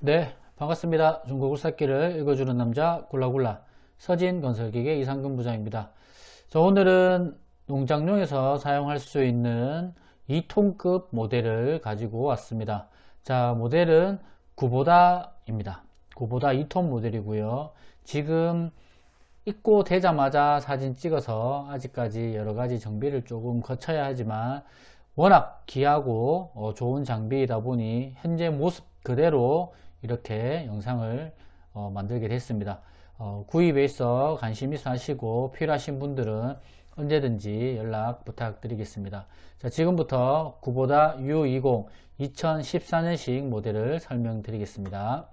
네, 반갑습니다. 중국 울삭기를 읽어주는 남자 굴라굴라 서진 건설기계 이상근 부장입니다. 자, 오늘은 농장용에서 사용할 수 있는 2톤급 모델을 가지고 왔습니다. 자, 모델은 구보다입니다. 구보다 2톤 모델이고요. 지금 입고 되자마자 사진 찍어서 아직까지 여러가지 정비를 조금 거쳐야 하지만 워낙 귀하고 어, 좋은 장비이다 보니 현재 모습 그대로 이렇게 영상을 어, 만들게 됐습니다. 어, 구입에 있어 관심 있어 하시고 필요하신 분들은 언제든지 연락 부탁드리겠습니다. 자, 지금부터 구보다 U20 2014년식 모델을 설명드리겠습니다.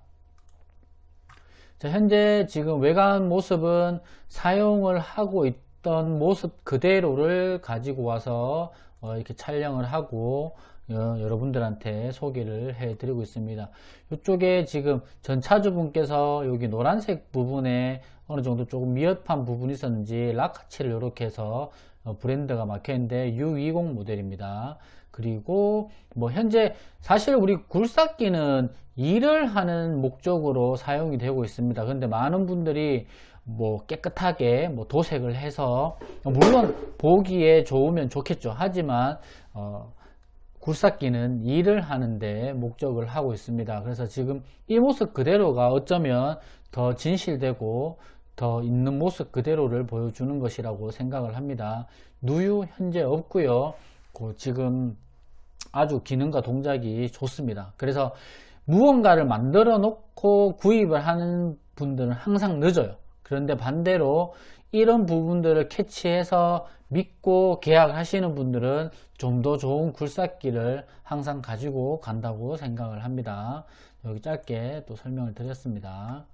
자, 현재 지금 외관 모습은 사용을 하고 있던 모습 그대로를 가지고 와서 어, 이렇게 촬영을 하고 어, 여러분들한테 소개를 해 드리고 있습니다. 이쪽에 지금 전차주분께서 여기 노란색 부분에 어느 정도 조금 미흡한 부분이 있었는지 락카치를 이렇게 해서 어, 브랜드가 막혀 있는데 U20 모델입니다. 그리고 뭐 현재 사실 우리 굴삭기는 일을 하는 목적으로 사용이 되고 있습니다. 근데 많은 분들이 뭐 깨끗하게 뭐 도색을 해서 물론 보기에 좋으면 좋겠죠. 하지만 어 굴삭기는 일을 하는데 목적을 하고 있습니다. 그래서 지금 이 모습 그대로가 어쩌면 더 진실되고 더 있는 모습 그대로를 보여주는 것이라고 생각을 합니다. 누유 현재 없고요. 그 지금 아주 기능과 동작이 좋습니다. 그래서 무언가를 만들어 놓고 구입을 하는 분들은 항상 늦어요. 그런데 반대로 이런 부분들을 캐치해서 믿고 계약하시는 분들은 좀 더 좋은 굴삭기를 항상 가지고 간다고 생각을 합니다. 여기 짧게 또 설명을 드렸습니다.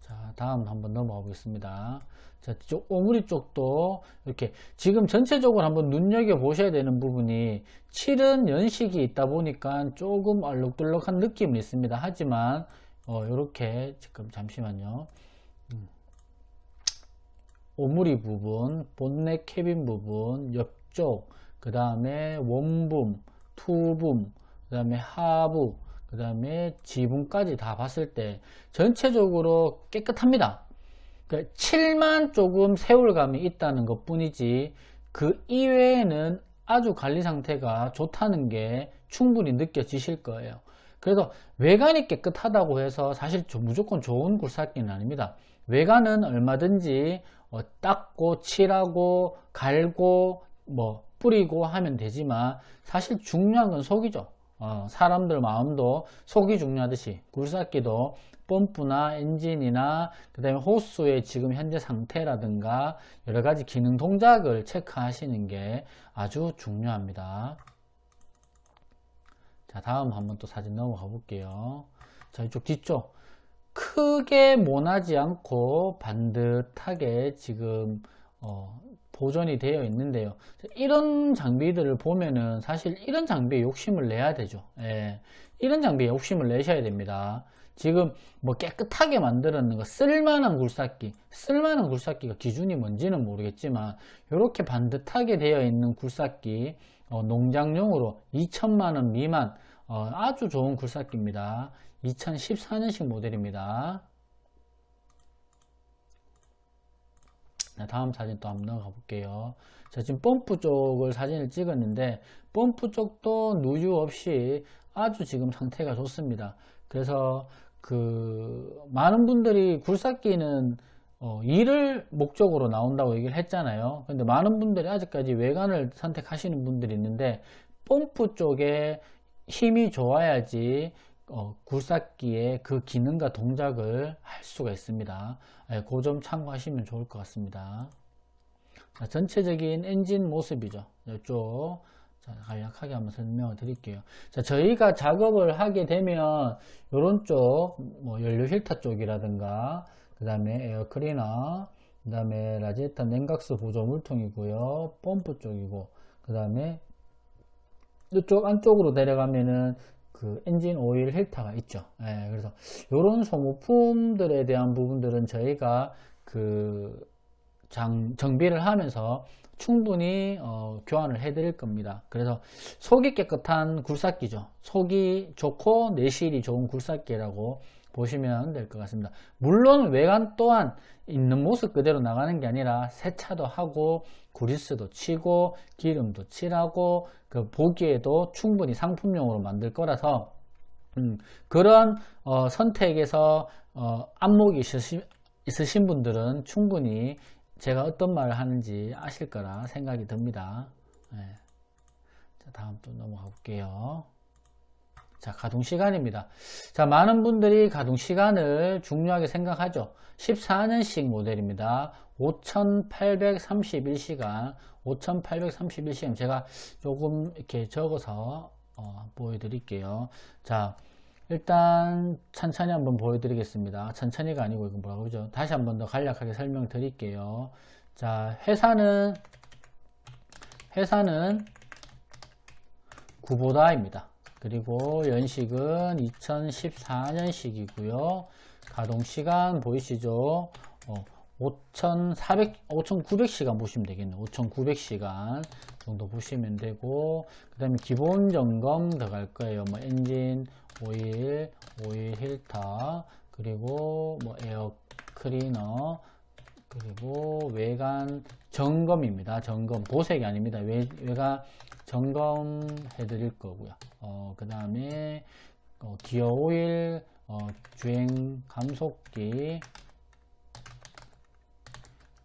자, 다음 한번 넘어가 보겠습니다. 자, 쪽 오므리 쪽도 이렇게 지금 전체적으로 한번 눈여겨 보셔야 되는 부분이 칠은 연식이 있다 보니까 조금 얼룩덜룩한 느낌이 있습니다. 하지만 어, 이렇게 지금 잠시만요. 음. 오므리 부분, 본넷 캐빈 부분, 옆쪽, 그 다음에 원붐, 투붐, 그 다음에 하부, 그 다음에 지붕까지 다 봤을 때 전체적으로 깨끗합니다. 그 7만 조금 세월감이 있다는 것 뿐이지 그 이외에는 아주 관리 상태가 좋다는 게 충분히 느껴지실 거예요. 그래서 외관이 깨끗하다고 해서 사실 무조건 좋은 굴삭기는 아닙니다. 외관은 얼마든지 어, 닦고 칠하고 갈고 뭐 뿌리고 하면 되지만 사실 중요한 건 속이죠. 어, 사람들 마음도 속이 중요하듯이 굴삭기도 펌프나 엔진이나 그 다음에 호스의 지금 현재 상태라든가 여러 가지 기능 동작을 체크하시는 게 아주 중요합니다. 자 다음 한번 또 사진 넘어가 볼게요. 자 이쪽 뒤쪽. 크게 모나지 않고 반듯하게 지금 어, 보존이 되어 있는데요. 이런 장비들을 보면은 사실 이런 장비에 욕심을 내야 되죠. 예, 이런 장비에 욕심을 내셔야 됩니다. 지금 뭐 깨끗하게 만들었는 거 쓸만한 굴삭기 쓸만한 굴삭기가 기준이 뭔지는 모르겠지만 이렇게 반듯하게 되어 있는 굴삭기 어, 농장용으로 2천만 원 미만 어, 아주 좋은 굴삭기입니다. 2014년식 모델입니다. 자, 다음 사진 또 한번 넘어가 볼게요. 자, 지금 펌프 쪽을 사진을 찍었는데 펌프 쪽도 누유 없이 아주 지금 상태가 좋습니다. 그래서 그 많은 분들이 굴삭기는 어, 일을 목적으로 나온다고 얘기를 했잖아요. 근데 많은 분들이 아직까지 외관을 선택하시는 분들이 있는데 펌프 쪽에 힘이 좋아야지 어, 굴삭기의 그 기능과 동작을 할 수가 있습니다. 예, 그점 참고하시면 좋을 것 같습니다. 자, 전체적인 엔진 모습이죠. 이쪽 자, 간략하게 한번 설명을 드릴게요. 자, 저희가 작업을 하게 되면 이런 쪽, 뭐 연료 필터 쪽이라든가 그 다음에 에어 클리너 그 다음에 라제타 냉각수 보조 물통이고요 펌프 쪽이고 그 다음에 이쪽 안쪽으로 내려가면은 그 엔진 오일 힐터가 있죠 예, 그래서 이런 소모품들에 대한 부분들은 저희가 그 장, 정비를 하면서 충분히 어, 교환을 해드릴 겁니다. 그래서 속이 깨끗한 굴삭기죠. 속이 좋고 내실이 좋은 굴삭기라고 보시면 될 것 같습니다. 물론 외관 또한 있는 모습 그대로 나가는 게 아니라 세차도 하고 구리스도 치고 기름도 칠하고 그 보기에도 충분히 상품용으로 만들 거라서 음, 그런 어, 선택에서 어, 안목이 있으신, 있으신 분들은 충분히 제가 어떤 말을 하는지 아실 거라 생각이 듭니다. 네. 자, 다음 또 넘어가 볼게요. 자, 가동 시간입니다. 자, 많은 분들이 가동 시간을 중요하게 생각하죠. 14년식 모델입니다. 5831시간, 5831시간. 제가 조금 이렇게 적어서 어, 보여드릴게요. 자, 일단 천천히 한번 보여드리겠습니다. 천천히가 아니고 이거 뭐라고 그러죠? 다시 한번 더 간략하게 설명드릴게요. 자, 회사는 회사는 구보다입니다. 그리고 연식은 2014년식이고요. 가동시간 보이시죠? 어, 5,400, 5,900시간 보시면 되겠네요. 5,900시간 정도 보시면 되고, 그 다음에 기본 점검 들어갈 거예요. 뭐 엔진, 오일, 오일 힐터, 그리고 뭐 에어 클리너, 그리고 외관 점검입니다. 점검, 보색이 아닙니다. 외, 외관 점검해 드릴 거고요. 어, 그 다음에 어, 기어 오일, 어, 주행 감속기,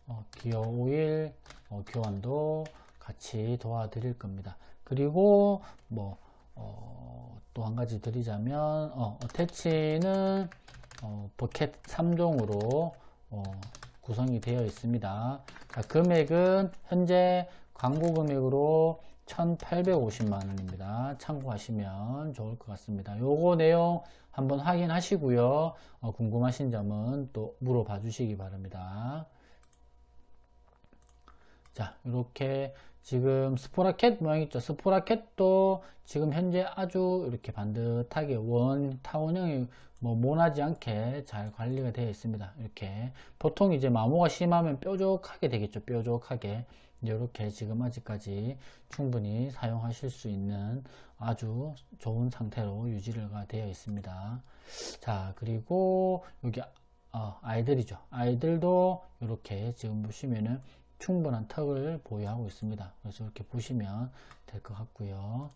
어, 기어 오일 어, 교환도 같이 도와드릴 겁니다. 그리고 뭐또한 가지 드리자면 어, 어태치는 어, 버켓 3종으로 어, 구성이 되어 있습니다. 자, 금액은 현재 광고 금액으로 1850만 원입니다. 참고하시면 좋을 것 같습니다. 요거 내용 한번 확인하시고요. 어, 궁금하신 점은 또 물어봐 주시기 바랍니다. 자, 이렇게 지금 스포라켓 모양 있죠. 스포라켓도 지금 현재 아주 이렇게 반듯하게 원 타원형이 뭐 모나지 않게 잘 관리가 되어 있습니다. 이렇게 보통 이제 마모가 심하면 뾰족하게 되겠죠. 뾰족하게 이렇게 지금 아직까지 충분히 사용하실 수 있는 아주 좋은 상태로 유지가 되어 있습니다. 자, 그리고 여기 어, 아이들이죠. 아이들도 이렇게 지금 보시면은 충분한 턱을 보유하고 있습니다. 그래서 이렇게 보시면 될 것 같고요.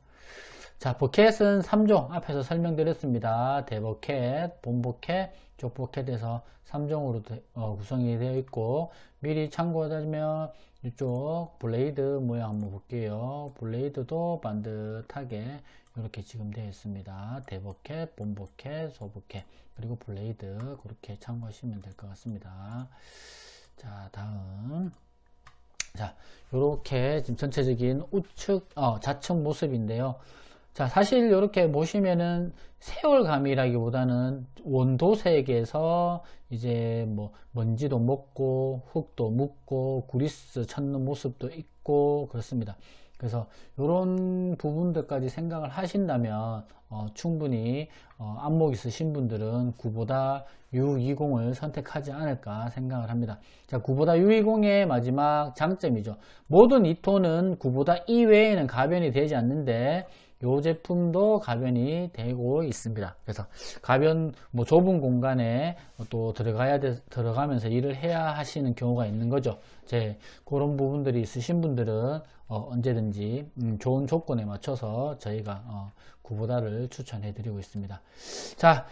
자, 버켓은 3종 앞에서 설명드렸습니다. 대버켓, 본버켓, 족버켓에서 3종으로 de, 어, 구성이 되어 있고 미리 참고하자면 이쪽 블레이드 모양 한번 볼게요. 블레이드도 반듯하게 이렇게 지금 되어 있습니다. 대버켓, 본버켓, 소버켓 그리고 블레이드 그렇게 참고하시면 될 것 같습니다. 자, 다음 자, 이렇게 지금 전체적인 우측, 어, 좌측 모습인데요. 자, 사실 이렇게 보시면은 세월감이라기보다는 원도색에서 이제 뭐 먼지도 먹고 흙도 묻고 구리스 찾는 모습도 있고 그렇습니다. 그래서 이런 부분들까지 생각을 하신다면 어, 충분히 어, 안목 있으신 분들은 9보다 U20을 선택하지 않을까 생각을 합니다. 자, 9보다 U20의 마지막 장점이죠. 모든 2톤은 9보다 이외에는 가변이 되지 않는데 이 제품도 가변이 되고 있습니다. 그래서 가변 뭐 좁은 공간에 또 들어가야 돼, 들어가면서 일을 해야 하시는 경우가 있는 거죠. 제 그런 부분들이 있으신 분들은 어, 언제든지 음, 좋은 조건에 맞춰서 저희가 어, 구보다를 추천해 드리고 있습니다. 자,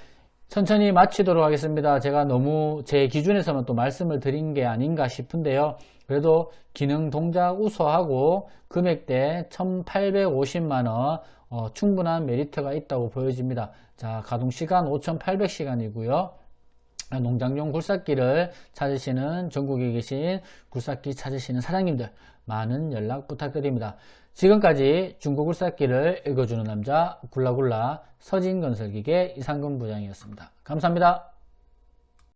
천천히 마치도록 하겠습니다. 제가 너무 제 기준에서만 또 말씀을 드린 게 아닌가 싶은데요. 그래도 기능 동작 우수하고 금액대 1850만원 어, 충분한 메리트가 있다고 보여집니다. 자, 가동 시간 5800시간이고요. 농장용 굴삭기를 찾으시는 전국에 계신 굴삭기 찾으시는 사장님들 많은 연락 부탁드립니다. 지금까지 중고 굴삭기를 읽어주는 남자 굴라굴라 서진건설기계 이상근 부장이었습니다. 감사합니다.